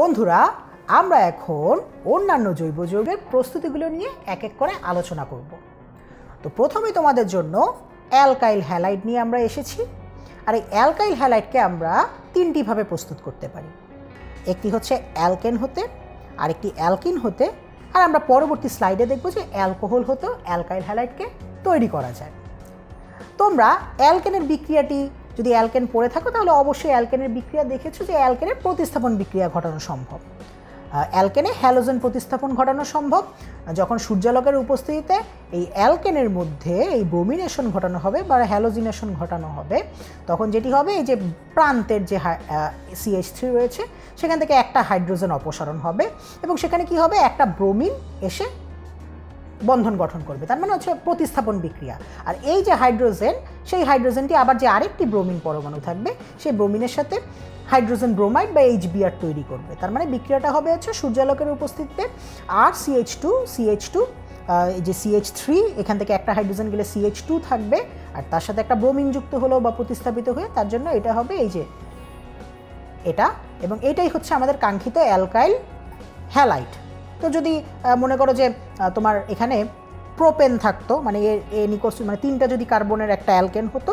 বন্ধুরা, আমরা এখন অন্যান্য জৈব যৌগের প্রস্তুতিগুলো নিয়ে এক এক করে আলোচনা করব। তো প্রথমে তোমাদের জন্য অ্যালকাইল হ্যালাইড নিয়ে আমরা এসেছি। আর এই অ্যালকাইল হ্যালাইডকে আমরা তিনটিভাবে প্রস্তুত করতে পারি। একটি হচ্ছে অ্যালকেন হতে, আরেকটি অ্যালকিন হতে। আর আমরা পরবর্তী স্লাইডে দেখব যে অ্যালকোহল হতেও অ্যালকাইল হ্যালাইডকে তৈরি করা যায়। তোমরা অ্যালকেনের বিক্রিয়াটি যদি অ্যালকেন পড়ে থাকো, তাহলে অবশ্যই অ্যালকেনের বিক্রিয়া দেখেছ যে অ্যালকেনের প্রতিস্থাপন বিক্রিয়া ঘটানো সম্ভব। অ্যালকেনে হ্যালোজেন প্রতিস্থাপন ঘটানো সম্ভব। যখন সূর্যালোকের উপস্থিতিতে এই অ্যালকেনের মধ্যে এই ব্রোমিনেশন ঘটানো হবে বা হ্যালোজিনেশন ঘটানো হবে, তখন যেটি হবে, এই যে প্রান্তের যে সিএইচ থ্রি রয়েছে, সেখান থেকে একটা হাইড্রোজেন অপসারণ হবে এবং সেখানে কি হবে? একটা ব্রোমিন এসে বন্ধন গঠন করবে, তার মানে হচ্ছে প্রতিস্থাপন বিক্রিয়া। আর এই যে হাইড্রোজেন, সেই হাইড্রোজেনটি আবার যে আরেকটি ব্রোমিন পরমাণু থাকবে, সেই ব্রোমিনের সাথে হাইড্রোজেন ব্রোমাইড বা এইচ বিআর তৈরি করবে। তার মানে বিক্রিয়াটা হবে হচ্ছে সূর্যালোকের উপস্থিতিতে, আর সিএইচ টু সিএইচ টু এই যে সিএইচ থ্রি এখান থেকে একটা হাইড্রোজেন গেলে সিএইচ টু থাকবে, আর তার সাথে একটা ব্রোমিন যুক্ত হলো বা প্রতিস্থাপিত হয়ে, তার জন্য এটা হবে এই যে এটা। এবং এটাই হচ্ছে আমাদের কাঙ্ক্ষিত অ্যালকাইল হ্যালাইট। তো যদি মনে করো যে তোমার এখানে প্রোপেন থাকতো মানে এ এ নিকোস মানে তিনটা যদি কার্বনের একটা অ্যালকেন হতো,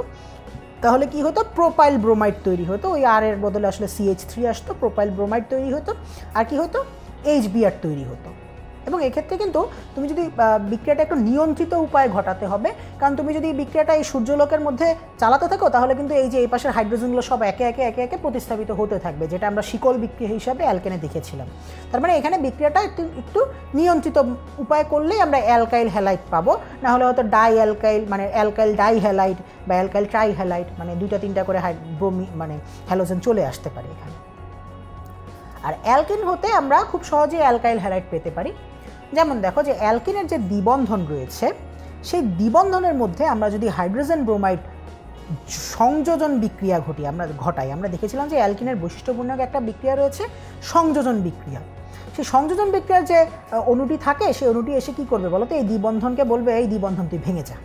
তাহলে কি হতো? প্রোপাইল ব্রোমাইড তৈরি হতো, ওই আর এর বদলে আসলে সিএইচ থ্রি আসতো প্রোপাইল ব্রোমাইড তৈরি হতো, আর কি হতো? এইচ বিআর তৈরি হতো। এবং এক্ষেত্রে কিন্তু তুমি যদি বিক্রিয়াটা একটু নিয়ন্ত্রিত উপায়ে ঘটাতে হবে, কারণ তুমি যদি বিক্রিয়াটা এই সূর্যলোকের মধ্যে চালাতে থাকো, তাহলে কিন্তু এই যে এই পাশের হাইড্রোজেনগুলো সব একে একে একে একে প্রতিস্থাপিত হতে থাকবে, যেটা আমরা শিকল বিক্রিয়া হিসাবে অ্যালকেনে দেখেছিলাম। তার মানে এখানে বিক্রিয়াটা একটু একটু নিয়ন্ত্রিত উপায় করলেই আমরা অ্যালকাইল হ্যালাইট পাবো, না হলে হয়তো ডাই অ্যালকাইল মানে অ্যালকাইল ডাই হ্যালাইট বা অ্যালকাইল ট্রাই হ্যালাইট মানে দুইটা তিনটা করে ব্রোমি মানে হ্যালোজেন চলে আসতে পারে এখানে। আর অ্যালকেন হতে আমরা খুব সহজেই অ্যালকাইল হ্যালাইট পেতে পারি। যেমন দেখো যে অ্যালকিনের যে দ্বিবন্ধন রয়েছে, সেই দ্বিবন্ধনের মধ্যে আমরা যদি হাইড্রোজেন ব্রোমাইড সংযোজন বিক্রিয়া ঘটি, আমরা ঘটাই, আমরা দেখেছিলাম যে অ্যালকিনের বৈশিষ্ট্যপূর্ণ একটা বিক্রিয়া রয়েছে, সংযোজন বিক্রিয়া। সেই সংযোজন বিক্রিয়ার যে অণুটি থাকে, সেই অণুটি এসে কি করবে বলো তো? এই দ্বিবন্ধনকে বলবে, এই দ্বিবন্ধন তুই ভেঙে যা।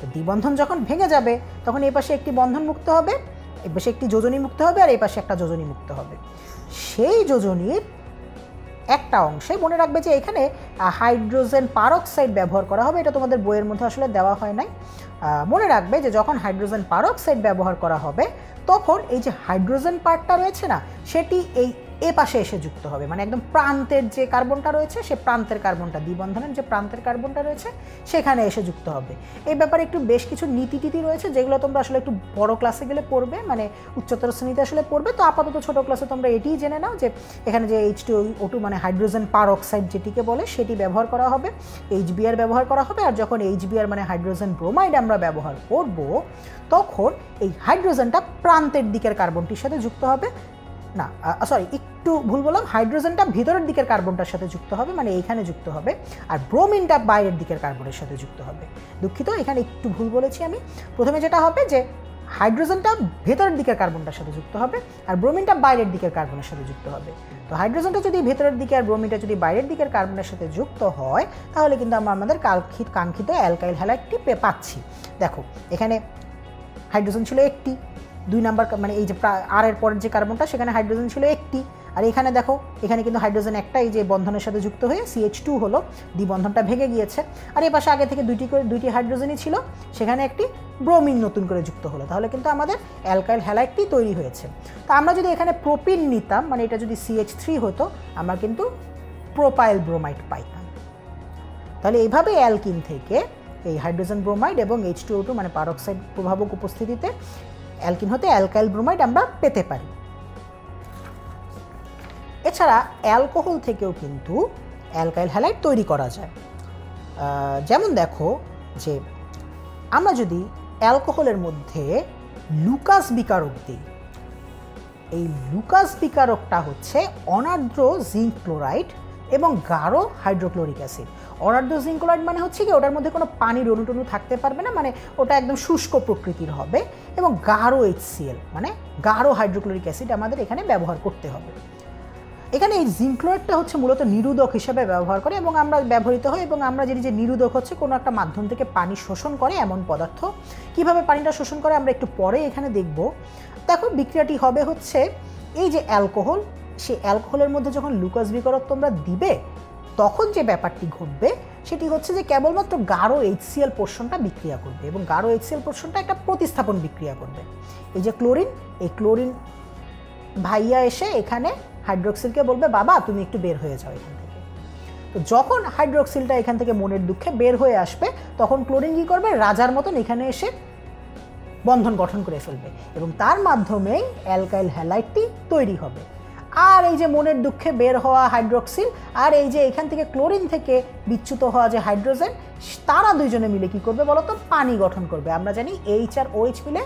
তো দ্বিবন্ধন যখন ভেঙে যাবে, তখন এই পাশে একটি বন্ধন মুক্ত হবে, এই পাশে একটি যোজনী মুক্ত হবে, আর এই পাশে একটা যোজনী মুক্ত হবে। সেই যোজনীর একটা অংশে মনে রাখবে যে এখানে হাইড্রোজেন পারক্সাইড ব্যবহার করা হবে। এটা তোমাদের বইয়ের মধ্যে আসলে দেওয়া হয় নাই। মনে রাখবে যে যখন হাইড্রোজেন পারক্সাইড ব্যবহার করা হবে, তখন এই যে হাইড্রোজেন পার্টটা রয়েছে না, সেটি এই এ পাশে এসে যুক্ত হবে। মানে একদম প্রান্তের যে কার্বনটা রয়েছে, সে প্রান্তের কার্বনটা, দ্বিবন্ধনের যে প্রান্তের কার্বনটা রয়েছে, সেখানে এসে যুক্ত হবে। এই ব্যাপারে একটু বেশ কিছু নীতি রয়েছে, যেগুলো তোমরা আসলে একটু বড় ক্লাসে গেলে পড়বে মানে উচ্চতর শ্রেণীতে আসলে পড়বে। তো আপাতত ছোট ক্লাসে তোমরা এটিই জেনে নাও যে এখানে যে এইচ টু মানে হাইড্রোজেন পার অক্সাইড যেটিকে বলে, সেটি ব্যবহার করা হবে এইচ বিআর ব্যবহার করা হবে, আর যখন এইচ বিআর মানে হাইড্রোজেন ব্রোমাইড আমরা ব্যবহার করব, তখন এই হাইড্রোজেনটা প্রান্তের দিকের কার্বনটির সাথে যুক্ত হবে। না সরি একটু ভুল বললাম, হাইড্রোজেনটা ভিতরের দিকের কার্বনটার সাথে যুক্ত হবে মানে এইখানে যুক্ত হবে, আর ব্রোমিনটা বাইরের দিকের কার্বনের সাথে যুক্ত হবে। দুঃখিত, এখানে একটু ভুল বলেছি আমি। প্রথমে যেটা হবে যে, হাইড্রোজেনটা ভেতরের দিকের কার্বনটার সাথে যুক্ত হবে, আর ব্রোমিনটা বাইরের দিকের কার্বনের সাথে যুক্ত হবে। তো হাইড্রোজেনটা যদি ভেতরের দিকে আর ব্রোমিনটা যদি বাইরের দিকের কার্বনের সাথে যুক্ত হয়, তাহলে কিন্তু আমরা আমাদের কাঙ্ক্ষিত কাঙ্ক্ষিত অ্যালকাইল হ্যালাইটটি পাচ্ছি। দেখো, এখানে হাইড্রোজেন ছিল একটি দুই নাম্বার মানে এই যে আর এর পরের যে কার্বনটা, সেখানে হাইড্রোজেন ছিল একটি। আর এখানে দেখো, এখানে কিন্তু হাইড্রোজেন একটা, এই যে বন্ধনের সাথে যুক্ত হয়ে সিএইচ টু হলো, দ্বিবন্ধনটা ভেঙে গিয়েছে। আর এ পাশে আগে থেকে দুইটি করে দুইটি হাইড্রোজেনই ছিল, সেখানে একটি ব্রোমিন নতুন করে যুক্ত হলো। তাহলে কিন্তু আমাদের অ্যালকাইল হ্যালাইটটি তৈরি হয়েছে। তো আমরা যদি এখানে প্রোপিন নিতাম মানে এটা যদি সিএইচ থ্রি হতো, আমরা কিন্তু প্রোপাইল ব্রোমাইড পাইতাম। তাহলে এইভাবে অ্যালকিন থেকে এই হাইড্রোজেন ব্রোমাইড এবং এইচ টু টু মানে পারক্সাইড প্রভাবক উপস্থিতিতে অ্যালকিন হতে অ্যালকাইল ব্রোমাইড আমরা পেতে পারি। এছাড়া অ্যালকোহল থেকেও কিন্তু অ্যালকাইল হ্যালাইড তৈরি করা যায়। যেমন দেখো যে আমরা যদি অ্যালকোহলের মধ্যে লুকাস বিকারক দিই এই লুকাস বিকারকটা হচ্ছে অনার্দ্র জিঙ্ক ক্লোরাইড এবং গাঢ় হাইড্রোক্লোরিক অ্যাসিড। ক্লোরাইড মানে হচ্ছে কি, ওটার মধ্যে কোনো পানির অনুটনু থাকতে পারবে না মানে ওটা একদম শুষ্ক প্রকৃতির হবে এবং গাঢ় এইচসিএল মানে গাঢ় হাইড্রোক্লোরিক অ্যাসিড আমাদের এখানে ব্যবহার করতে হবে। এখানে এই জিঙ্ক হচ্ছে মূলত নিরোধক হিসাবে ব্যবহার করে এবং আমরা ব্যবহৃত হয় এবং আমরা জানি যে নিরোধক হচ্ছে, কোনো একটা মাধ্যম থেকে পানি শোষণ করে এমন পদার্থ। কীভাবে পানিটা শোষণ করে আমরা একটু পরে এখানে দেখব। দেখো, বিক্রিয়াটি হবে হচ্ছে এই যে অ্যালকোহল, সেই অ্যালকোহলের মধ্যে যখন লুকাস বিকরক তোমরা দিবে তখন যে ব্যাপারটি ঘটবে, সেটি হচ্ছে যে কেবলমাত্র গাঢ় এইচসিএল পোর্শনটা বিক্রিয়া করবে এবং গাঢ় এইচসিএল পোর্শনটা একটা প্রতিস্থাপন বিক্রিয়া করবে। এই যে ক্লোরিন, এই ক্লোরিন ভাইয়া এসে এখানে হাইড্রোক্সিলকে বলবে, বাবা, তুমি একটু বের হয়ে যাও এখান থেকে। তো যখন হাইড্রোক্সিলটা এখান থেকে মনের দুঃখে বের হয়ে আসবে, তখন ক্লোরিন কী করবে? রাজার মতন এখানে এসে বন্ধন গঠন করে ফেলবে এবং তার মাধ্যমেই অ্যালকাইল হ্যালাইটটি তৈরি হবে। আর এই যে মনের দুঃখে বের হওয়া হাইড্রোক্সিল, আর এই যে এখান থেকে ক্লোরিন থেকে বিচ্যুত হওয়া যে হাইড্রোজেন, তারা দুইজনে মিলে কি করবে বলো তো পানি গঠন করবে। আমরা জানি এইচ আর ওএইচ মিলে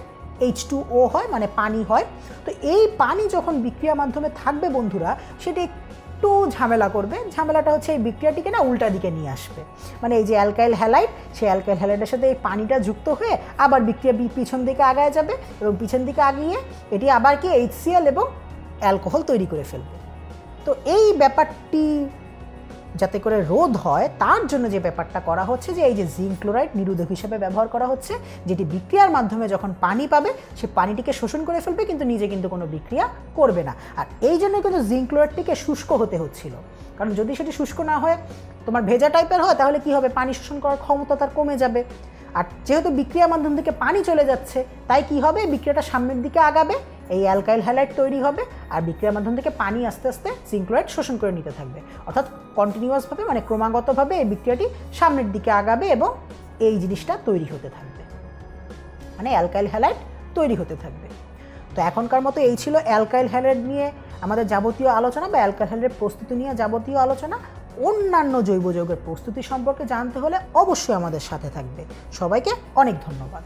এইচ টু ও হয় মানে পানি হয়। তো এই পানি যখন বিক্রিয়ার মাধ্যমে থাকবে বন্ধুরা, সেটি একটু ঝামেলা করবে। ঝামেলাটা হচ্ছে এই বিক্রিয়াটিকে না উল্টা দিকে নিয়ে আসবে। মানে এই যে অ্যালকাইল হ্যালাইট সেই অ্যালকাইল হ্যালাইটের সাথে এই পানিটা যুক্ত হয়ে আবার বিক্রিয়া পিছন দিকে আগায় যাবে এবং পিছন দিকে আগিয়ে এটি আবার কি এইচসিএল এবং অ্যালকোহল তৈরি করে ফেলবে। তো এই ব্যাপারটি যাতে করে রোধ হয়, তার জন্য যে ব্যাপারটা করা হচ্ছে যে এই যে জিঙ্ক ক্লোরাইড নিরোধক হিসেবে ব্যবহার করা হচ্ছে, যেটি বিক্রিয়ার মাধ্যমে যখন পানি পাবে, সে পানিটিকে শোষণ করে ফেলবে, কিন্তু নিজে কিন্তু কোনো বিক্রিয়া করবে না। আর এই জন্য কিন্তু জিঙ্ক ক্লোরাইডটিকে শুষ্ক হতে হচ্ছিল। কারণ যদি সেটি শুষ্ক না হয়, তোমার ভেজা টাইপের হয়, তাহলে কি হবে? পানি শোষণ করার ক্ষমতা তার কমে যাবে। আর যেহেতু বিক্রিয়ার মাধ্যম থেকে পানি চলে যাচ্ছে, তাই কি হবে? বিক্রিয়াটা সামনের দিকে আগাবে এই অ্যালকাইল হ্যালাইট তৈরি হবে আর বিক্রিয়ার মাধ্যম থেকে পানি আস্তে আস্তে জিঙ্ক্লোরাইড শোষণ করে নিতে থাকবে। অর্থাৎ কন্টিনিউয়াসভাবে মানে ক্রমাগতভাবে এই বিক্রিয়াটি সামনের দিকে আগাবে এবং এই জিনিসটা তৈরি হতে থাকবে। মানে অ্যালকাইল হ্যালাইট তৈরি হতে থাকবে। তো এখনকার মতো এই ছিল অ্যালকাইল হ্যালাইড নিয়ে আমাদের যাবতীয় আলোচনা বা অ্যালকাইল হ্যালাইডের প্রস্তুতি নিয়ে যাবতীয় আলোচনা। অন্যান্য জৈব যৌগের প্রস্তুতি সম্পর্কে জানতে হলে অবশ্যই আমাদের সাথে থাকবে। সবাইকে অনেক ধন্যবাদ।